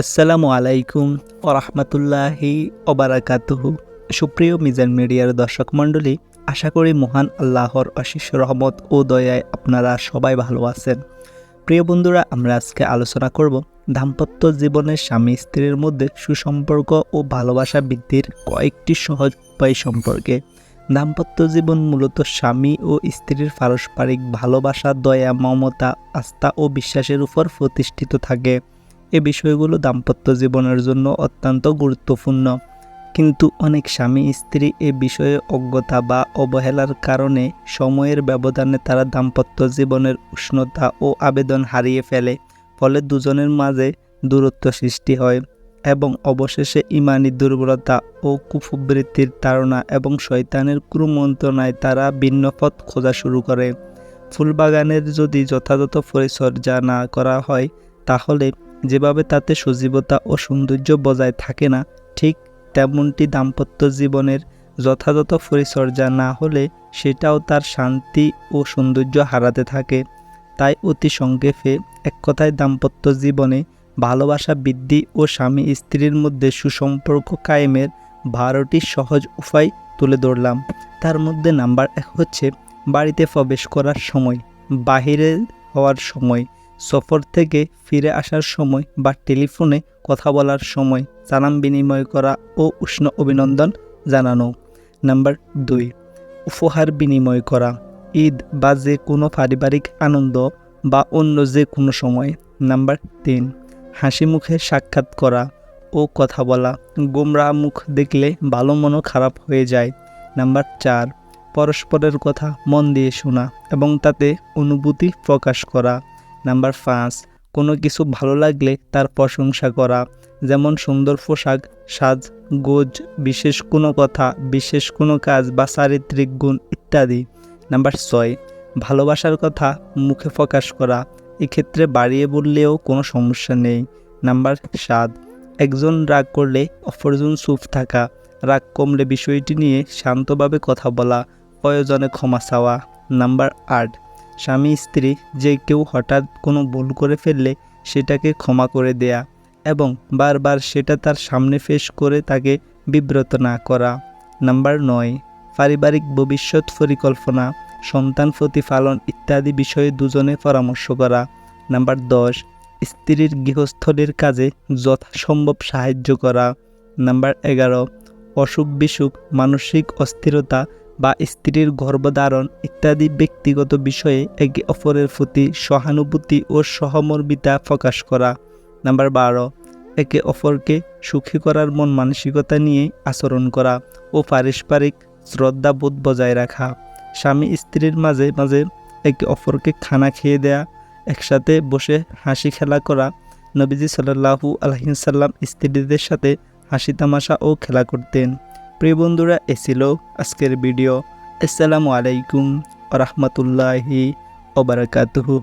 আসসালামু আলাইকুম ওরহমতুল্লাহি ওবারাকাতুহু সুপ্রিয় মিজান মিডিয়ার দর্শক মণ্ডলী, আশা করি মহান আল্লাহর অশিস রহমত ও দয়ায় আপনারা সবাই ভালো আছেন। প্রিয় বন্ধুরা, আমরা আজকে আলোচনা করব দাম্পত্য জীবনের স্বামী স্ত্রীর মধ্যে সুসম্পর্ক ও ভালোবাসা বৃদ্ধির কয়েকটি সহজ উপায় সম্পর্কে। দাম্পত্য জীবন মূলত স্বামী ও স্ত্রীর পারস্পরিক ভালোবাসা, দয়া, মমতা, আস্থা ও বিশ্বাসের উপর প্রতিষ্ঠিত থাকে। এ বিষয়গুলো দাম্পত্য জীবনের জন্য অত্যন্ত গুরুত্বপূর্ণ। কিন্তু অনেক স্বামী স্ত্রী এ বিষয়ে অজ্ঞতা বা অবহেলার কারণে সময়ের ব্যবধানে তারা দাম্পত্য জীবনের উষ্ণতা ও আবেদন হারিয়ে ফেলে, ফলে দুজনের মাঝে দূরত্ব সৃষ্টি হয় এবং অবশেষে ইমানি দুর্বলতা ও কুপ্রবৃত্তির তাড়না এবং শয়তানের কুমন্ত্রণায় তারা ভিন্ন পথ খোঁজা শুরু করে। ফুলবাগানের যদি যথাযথ পরিচর্যা না করা হয়, তাহলে যেভাবে তাতে সজীবতা ও সৌন্দর্য বজায় থাকে না, ঠিক তেমনটি দাম্পত্য জীবনের যথাযথ পরিচর্যা না হলে সেটাও তার শান্তি ও সৌন্দর্য হারাতে থাকে। তাই অতি সংক্ষেপে এক কথায় দাম্পত্য জীবনে ভালোবাসা বৃদ্ধি ও স্বামী স্ত্রীর মধ্যে সুসম্পর্ক কায়েমের বারোটি সহজ উপায় তুলে ধরলাম। তার মধ্যে নাম্বার এক হচ্ছে বাড়িতে প্রবেশ করার সময়, বাহিরে হওয়ার সময়। সফর থেকে ফিরে আসার সময় বা টেলিফোনে কথা বলার সময় সালাম বিনিময় করা ও উষ্ণ অভিনন্দন জানানো। নাম্বার দুই, উপহার বিনিময় করা। ঈদ বা যে কোনো পারিবারিক আনন্দ বা অন্য যে কোনো সময়। নাম্বার তিন, হাসি মুখে সাক্ষাৎ করা ও কথা বলা। গোমরা মুখ দেখলে ভালো মনও খারাপ হয়ে যায়। নাম্বার চার, পরস্পরের কথা মন দিয়ে শোনা এবং তাতে অনুভূতি প্রকাশ করা। নাম্বার পাঁচ, কোনো কিছু ভালো লাগলে তার প্রশংসা করা। যেমন সুন্দর পোশাক, সাজ, গোজ, বিশেষ কোনো কথা, বিশেষ কোনো কাজ বা চারিত্রিক গুণ ইত্যাদি। নাম্বার ছয়, ভালোবাসার কথা মুখে প্রকাশ করা। এক্ষেত্রে বাড়িয়ে বললেও কোনো সমস্যা নেই। নাম্বার সাত, একজন রাগ করলে অপরজন চুপ থাকা। রাগ কমলে বিষয়টি নিয়ে শান্তভাবে কথা বলা। প্রয়োজনে ক্ষমা চাওয়া। নাম্বার আট স্বামী স্ত্রী যে কেউ হঠাৎ কোনো ভুল করে ফেললে সেটাকে ক্ষমা করে দেয়া এবং বারবার সেটা তার সামনে ফেস করে তাকে বিব্রত না করা। নাম্বার নয়, পারিবারিক ভবিষ্যৎ পরিকল্পনা, সন্তান প্রতিপালন ইত্যাদি বিষয়ে দুজনে পরামর্শ করা। নাম্বার দশ, স্ত্রীর গৃহস্থলীর কাজে যথাসম্ভব সাহায্য করা। নাম্বার এগারো অসুখ বিসুখ মানসিক অস্থিরতা বা স্ত্রীর গর্ভধারণ ইত্যাদি ব্যক্তিগত বিষয়ে একে অপরের প্রতি সহানুভূতি ও সহমর্মিতা প্রকাশ করা। নাম্বার বারো, একে অপরকে সুখী করার মন মানসিকতা নিয়ে আচরণ করা ও পারস্পরিক শ্রদ্ধাবোধ বজায় রাখা। স্বামী স্ত্রীর মাঝে মাঝে একে অপরকে খানা খেয়ে দেয়া, একসাথে বসে হাসি খেলা করা, নবীজি সাল্লাহু আলহিসাল্লাম স্ত্রীদের সাথে হাসি তামাশা ও খেলা করতেন। প্রিয় বন্ধুরা এ ছিল আজকের ভিডিও। আসসালামু আলাইকুম রহমতুল্লাহি ওবরাকাতুহু